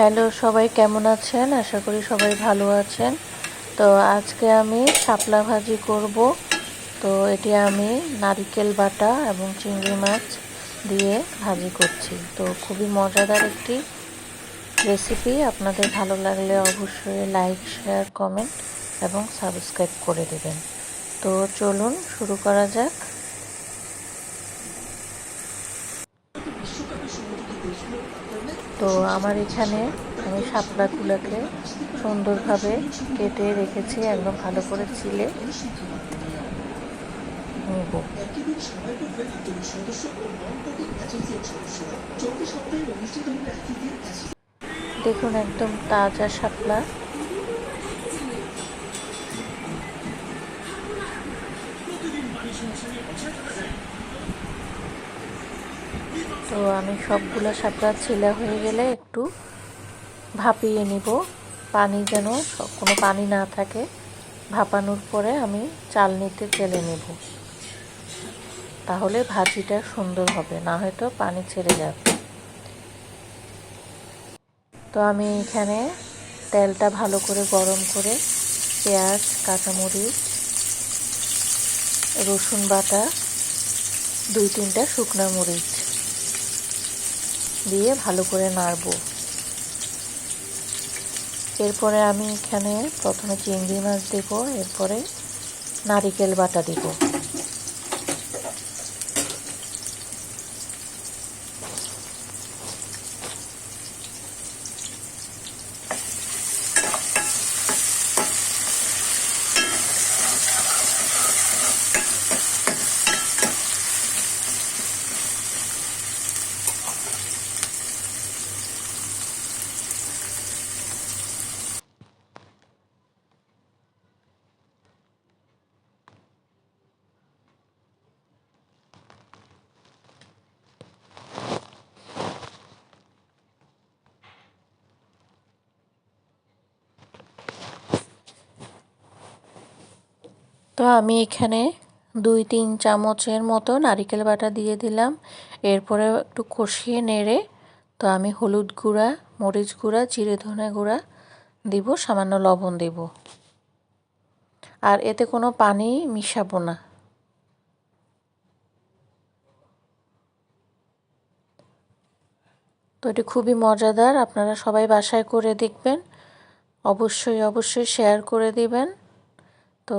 Hello, সবাই কেমন আছেন? আশা করি সবাই ভালো আছেন। তো আজকে আমি শাপলা ভাজি করব। তো এটি আমি নারিকেল বাটা এবং চিংড়ি মাছ দিয়ে ভাজি করছি। তো খুবই মজাদার একটি রেসিপি। আপনাদের ভালো লাগলে অবশ্যই লাইক, শেয়ার, কমেন্ট এবং সাবস্ক্রাইব করে দেবেন। তো চলুন শুরু করা যাক। তো আমার এখানে আমি শাপলাগুলোকে সুন্দরভাবে কেটে রেখেছি, একদম ভালো করে ছিলে। দেখুন, একদম তাজা শাপলা তো আমি সবগুলো শাপলা ছিলা হয়ে গেলে একটু ভাপিয়ে নিব। পানি যেন কোনো পানি না থাকে। ভাপানোর পরে আমি চালনিতে চেলে নেব। তাহলে ভাজিটা সুন্দর হবে, না হয়তো পানি ছেড়ে যাবে। তো আমি এখানে তেলটা ভালো করে গরম করে পেঁয়াজ, কাঁচামরিচ, রসুন বাটা, দুই তিনটা শুকনো মরিচ দিয়ে ভালো করে নাড়ব। এরপরে আমি এখানে প্রথমে চিংড়ি মাছ দেব, এরপরে নারিকেল বাটা দিব। তো আমি এখানে দুই, তিন চামচের মতো নারিকেল বাটা দিয়ে দিলাম। এরপরে একটু কষিয়ে নেড়ে তো আমি হলুদ গুঁড়া, মরিচ গুঁড়া, জিরে ধনে গুঁড়া দিব, সামান্য লবণ দিব। আর এতে কোনো পানি মিশাবো না। তো এটি খুবই মজাদার, আপনারা সবাই বাসায় করে দেখবেন। অবশ্যই অবশ্যই শেয়ার করে দিবেন। তো